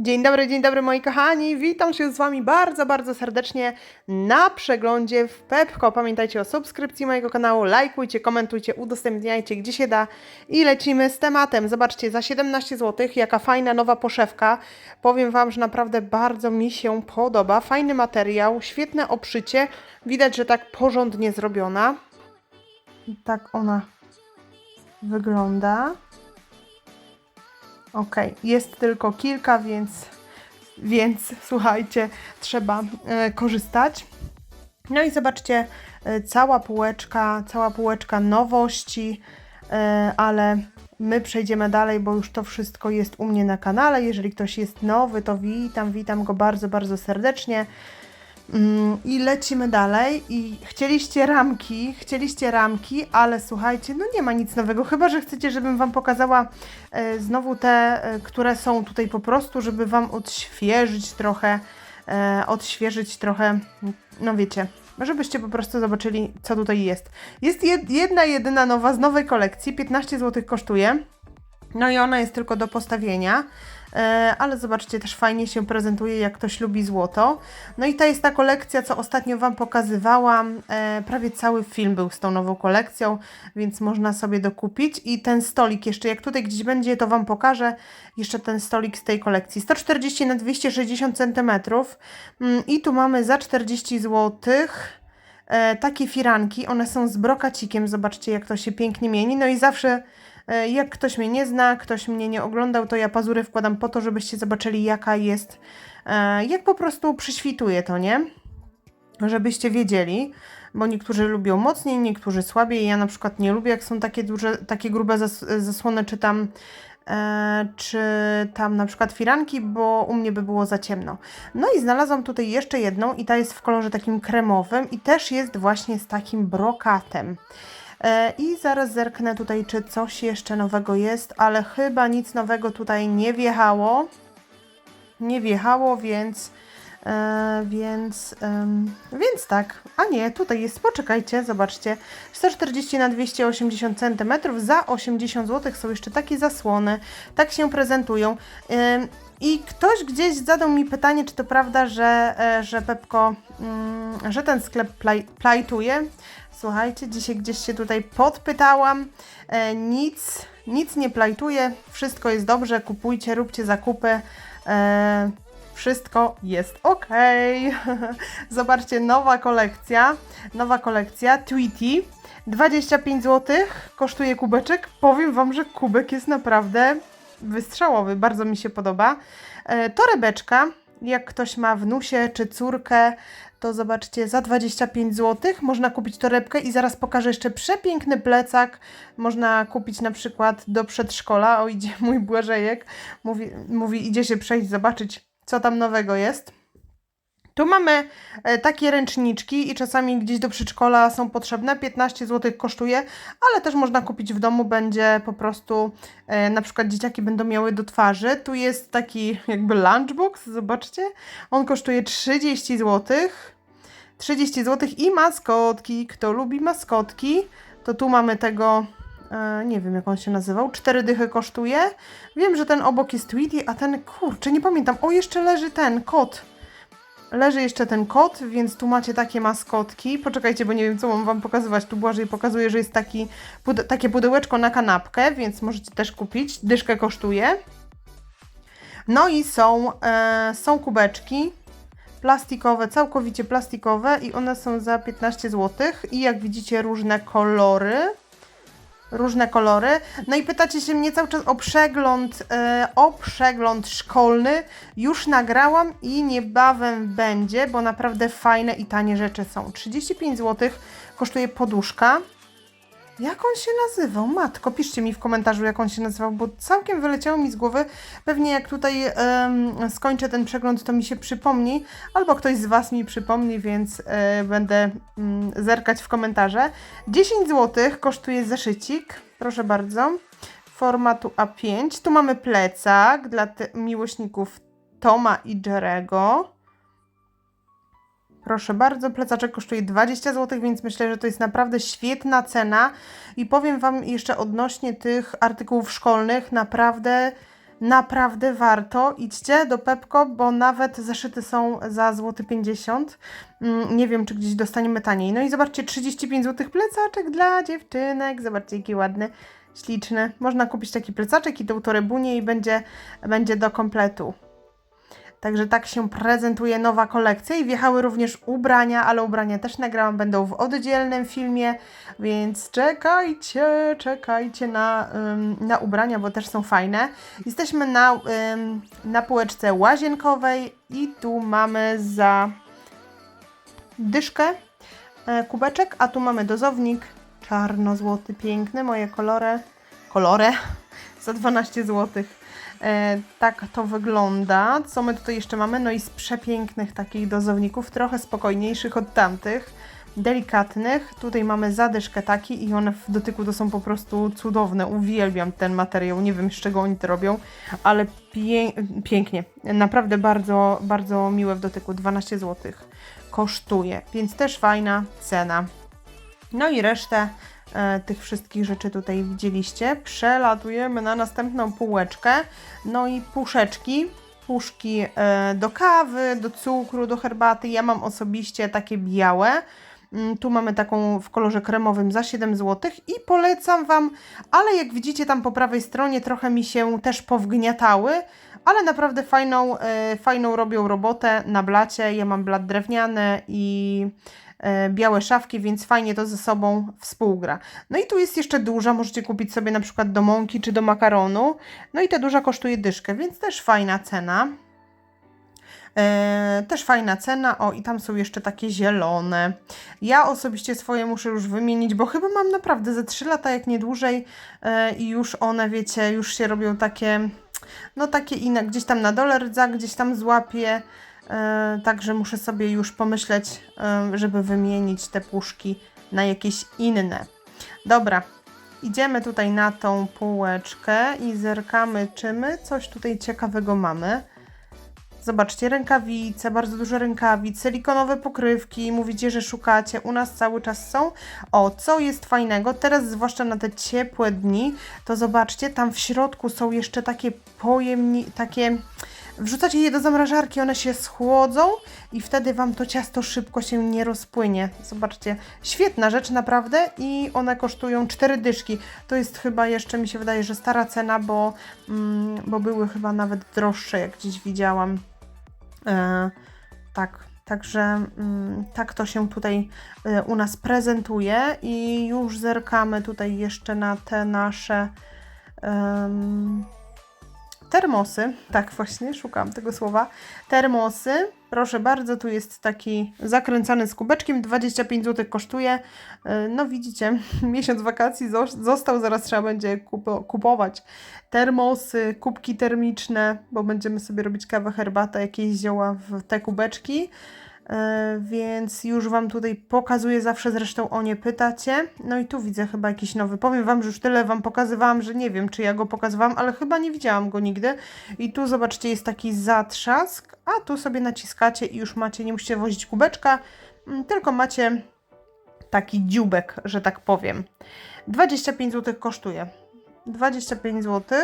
Dzień dobry, dzień dobry moi kochani. Witam się z Wami bardzo, bardzo serdecznie na przeglądzie w Pepko. Pamiętajcie o subskrypcji mojego kanału, lajkujcie, komentujcie, udostępniajcie gdzie się da i lecimy z tematem. Zobaczcie, za 17 zł jaka fajna nowa poszewka. Powiem Wam, że naprawdę bardzo mi się podoba. Fajny materiał, świetne obszycie. Widać, że tak porządnie zrobiona. I tak ona wygląda. Ok, jest tylko kilka, więc, więc słuchajcie, trzeba e, korzystać. No i zobaczcie, e, cała półeczka, cała półeczka nowości, e, ale my przejdziemy dalej, bo już to wszystko jest u mnie na kanale. Jeżeli ktoś jest nowy, to witam, witam go bardzo, bardzo serdecznie. Mm, I lecimy dalej. I chcieliście ramki, chcieliście ramki, ale słuchajcie, no nie ma nic nowego. Chyba, że chcecie, żebym Wam pokazała e, znowu te, e, które są tutaj po prostu, żeby Wam odświeżyć trochę, e, odświeżyć trochę, no wiecie, żebyście po prostu zobaczyli, co tutaj jest. Jest jed, jedna, jedyna nowa z nowej kolekcji, 15 zł kosztuje. No i ona jest tylko do postawienia. E, ale zobaczcie, też fajnie się prezentuje, jak ktoś lubi złoto. No i to jest ta kolekcja, co ostatnio Wam pokazywałam. E, prawie cały film był z tą nową kolekcją, więc można sobie dokupić. I ten stolik jeszcze, jak tutaj gdzieś będzie, to Wam pokażę jeszcze ten stolik z tej kolekcji. 140 na 260 cm. Mm, I tu mamy za 40 zł. E, takie firanki, one są z brokacikiem, zobaczcie jak to się pięknie mieni. No i zawsze Jak ktoś mnie nie zna, ktoś mnie nie oglądał, to ja pazury wkładam po to, żebyście zobaczyli, jaka jest, e, jak po prostu przyśwituje to, nie? Żebyście wiedzieli, bo niektórzy lubią mocniej, niektórzy słabiej. Ja na przykład nie lubię, jak są takie duże, takie grube zas zasłony, czy tam, e, czy tam na przykład firanki, bo u mnie by było za ciemno. No i znalazłam tutaj jeszcze jedną i ta jest w kolorze takim kremowym i też jest właśnie z takim brokatem. E, I zaraz zerknę tutaj, czy coś jeszcze nowego jest, ale chyba nic nowego tutaj nie wjechało. Nie wjechało, więc. E, więc, więc tak, a nie, tutaj jest, poczekajcie, zobaczcie, 140 na 280 cm, za 80 zł są jeszcze takie zasłony, tak się prezentują. I ktoś gdzieś zadał mi pytanie, czy to prawda, że, e, że Pepko, mm, że ten sklep plaj, plajtuje. Słuchajcie, dzisiaj gdzieś się tutaj podpytałam. E, nic, nic nie plajtuje, wszystko jest dobrze, kupujcie, róbcie zakupy. E, wszystko jest ok. Zobaczcie, nowa kolekcja. Nowa kolekcja Tweety. 25 zł kosztuje kubeczek. Powiem Wam, że kubek jest naprawdę wystrzałowy. Bardzo mi się podoba. E, torebeczka. Jak ktoś ma wnusie czy córkę, to zobaczcie, za 25 zł można kupić torebkę i zaraz pokażę jeszcze przepiękny plecak. Można kupić na przykład do przedszkola. O, idzie mój Błażejek. Mówi, mówi idzie się przejść, zobaczyć, co tam nowego jest. Tu mamy e, takie ręczniczki i czasami gdzieś do przedszkola są potrzebne. 15 zł kosztuje, ale też można kupić w domu. Będzie po prostu, e, na przykład dzieciaki będą miały do twarzy. Tu jest taki jakby lunchbox, zobaczcie. On kosztuje 30 zł. 30 zł i maskotki. Kto lubi maskotki, to tu mamy tego, nie wiem jak on się nazywał, 4 dychy kosztuje. Wiem, że ten obok jest Tweety, a ten, kurczę, nie pamiętam. O, jeszcze leży ten kot. Leży jeszcze ten kot, więc tu macie takie maskotki. Poczekajcie, bo nie wiem, co mam Wam pokazywać. Tu Błażej pokazuje, że jest taki, pude takie pudełeczko na kanapkę, więc możecie też kupić. Dyszkę kosztuje. No i są, e, są kubeczki plastikowe, całkowicie plastikowe i one są za 15 zł. I jak widzicie, różne kolory różne kolory. No i pytacie się mnie cały czas o przegląd, e, o przegląd szkolny. Już nagrałam i niebawem będzie, bo naprawdę fajne i tanie rzeczy są. 35 zł kosztuje poduszka. Jak on się nazywał? Matko, piszcie mi w komentarzu, jak on się nazywał, bo całkiem wyleciało mi z głowy. Pewnie jak tutaj em, skończę ten przegląd, to mi się przypomni, albo ktoś z Was mi przypomni, więc e, będę mm, zerkać w komentarze. 10 zł kosztuje zeszycik, proszę bardzo, formatu A5. Tu mamy plecak dla miłośników Toma i Jerego. Proszę bardzo, plecaczek kosztuje 20 zł, więc myślę, że to jest naprawdę świetna cena. I powiem Wam jeszcze odnośnie tych artykułów szkolnych, naprawdę Naprawdę warto. Idźcie do Pepko, bo nawet zeszyty są za złoty 50. Mm, Nie wiem, czy gdzieś dostaniemy taniej. No i zobaczcie, 35 zł plecaczek dla dziewczynek. Zobaczcie, jaki ładny, śliczny. Można kupić taki plecaczek i tą torebunię i będzie, będzie do kompletu. Także tak się prezentuje nowa kolekcja i wjechały również ubrania, ale ubrania też nagrałam, będą w oddzielnym filmie, więc czekajcie, czekajcie na, na ubrania, bo też są fajne. Jesteśmy na, na półeczce łazienkowej i tu mamy za dyszkę e, kubeczek, a tu mamy dozownik czarno-złoty, piękny, moje kolory, kolorę za 12 zł. E, tak to wygląda. Co my tutaj jeszcze mamy? No i z przepięknych takich dozowników, trochę spokojniejszych od tamtych, delikatnych. Tutaj mamy zadyszkę taki i one w dotyku to są po prostu cudowne. Uwielbiam ten materiał, nie wiem z czego oni to robią, ale pię pięknie. Naprawdę bardzo, bardzo miłe w dotyku. 12 zł kosztuje, więc też fajna cena. No i resztę tych wszystkich rzeczy tutaj widzieliście. Przelatujemy na następną półeczkę. No i puszeczki. Puszki e, do kawy, do cukru, do herbaty. Ja mam osobiście takie białe. Mm, Tu mamy taką w kolorze kremowym za 7 zł i polecam Wam, ale jak widzicie tam po prawej stronie trochę mi się też powgniatały, ale naprawdę fajną, e, fajną robią robotę na blacie. Ja mam blat drewniany i e, białe szafki, więc fajnie to ze sobą współgra. No i tu jest jeszcze duża, możecie kupić sobie na przykład do mąki czy do makaronu. No i ta duża kosztuje dyszkę, więc też fajna cena. E, też fajna cena. O, i tam są jeszcze takie zielone. Ja osobiście swoje muszę już wymienić, bo chyba mam naprawdę ze 3 lata, jak nie dłużej, e, i już one, wiecie, już się robią takie, no takie inne, gdzieś tam na dole rdza, gdzieś tam złapię. E, także muszę sobie już pomyśleć, e, żeby wymienić te puszki na jakieś inne. Dobra, idziemy tutaj na tą półeczkę i zerkamy, czy my coś tutaj ciekawego mamy. Zobaczcie, rękawice, bardzo dużo rękawic, silikonowe pokrywki, mówicie, że szukacie, u nas cały czas są. O, co jest fajnego, teraz zwłaszcza na te ciepłe dni, to zobaczcie, tam w środku są jeszcze takie pojemni, takie... Wrzucacie je do zamrażarki, one się schłodzą i wtedy Wam to ciasto szybko się nie rozpłynie. Zobaczcie, świetna rzecz naprawdę i one kosztują 4 dyszki. To jest chyba jeszcze, mi się wydaje, że stara cena, bo, mm, bo były chyba nawet droższe, jak gdzieś widziałam. E, tak, także mm, tak to się tutaj e, u nas prezentuje i już zerkamy tutaj jeszcze na te nasze em, termosy. Tak, właśnie, szukam tego słowa. Termosy. Proszę bardzo, tu jest taki zakręcany z kubeczkiem, 25 zł kosztuje. E, No widzicie, miesiąc wakacji zos- został, zaraz trzeba będzie kupo- kupować termosy, kubki termiczne, bo będziemy sobie robić kawę, herbatę, jakieś zioła w te kubeczki. E, Więc już Wam tutaj pokazuję, zawsze zresztą o nie pytacie. No i tu widzę chyba jakiś nowy. Powiem Wam, że już tyle Wam pokazywałam, że nie wiem, czy ja go pokazywałam, ale chyba nie widziałam go nigdy. I tu zobaczcie, jest taki zatrzask, a tu sobie naciskacie i już macie, nie musicie wozić kubeczka, mm, tylko macie taki dziubek, że tak powiem. 25 zł kosztuje. 25 zł.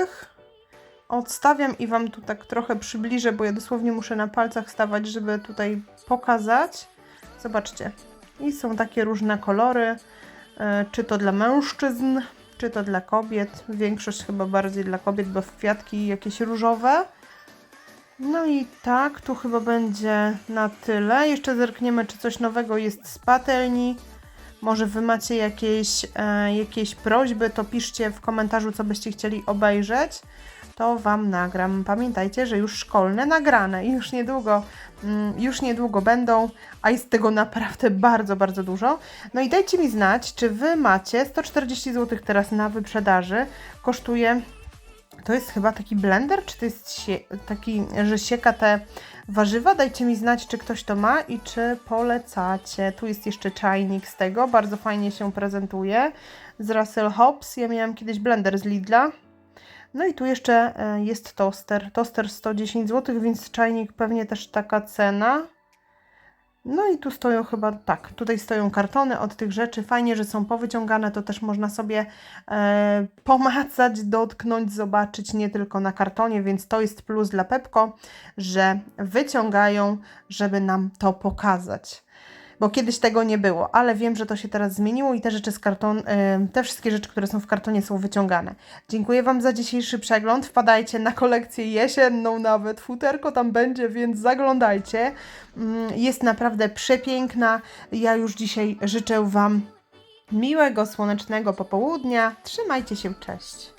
Odstawiam i Wam tu tak trochę przybliżę, bo ja dosłownie muszę na palcach stawać, żeby tutaj pokazać. Zobaczcie. I są takie różne kolory. e, Czy to dla mężczyzn, czy to dla kobiet. Większość chyba bardziej dla kobiet, bo kwiatki jakieś różowe. No i tak, tu chyba będzie na tyle. Jeszcze zerkniemy, czy coś nowego jest z patelni. Może Wy macie jakieś, e, jakieś prośby, to piszcie w komentarzu, co byście chcieli obejrzeć. To Wam nagram. Pamiętajcie, że już szkolne nagrane i już niedługo, mm, już niedługo będą, a jest tego naprawdę bardzo, bardzo dużo. No i dajcie mi znać, czy Wy macie 140 zł teraz na wyprzedaży. Kosztuje to jest chyba taki blender, czy to jest taki, że sieka te warzywa? Dajcie mi znać, czy ktoś to ma i czy polecacie. Tu jest jeszcze czajnik z tego, bardzo fajnie się prezentuje. Z Russell Hobbs. Ja miałam kiedyś blender z Lidla. No i tu jeszcze e, jest toster. Toster 110 zł, więc czajnik pewnie też taka cena. No i tu stoją chyba, tak, tutaj stoją kartony od tych rzeczy. Fajnie, że są powyciągane, to też można sobie e, pomacać, dotknąć, zobaczyć nie tylko na kartonie, więc to jest plus dla Pepko, że wyciągają, żeby nam to pokazać. Bo kiedyś tego nie było, ale wiem, że to się teraz zmieniło i te rzeczy z karton, e, te wszystkie rzeczy, które są w kartonie są wyciągane. Dziękuję Wam za dzisiejszy przegląd. Wpadajcie na kolekcję jesienną nawet. Futerko tam będzie, więc zaglądajcie. Mm, Jest naprawdę przepiękna. Ja już dzisiaj życzę Wam miłego, słonecznego popołudnia. Trzymajcie się, cześć.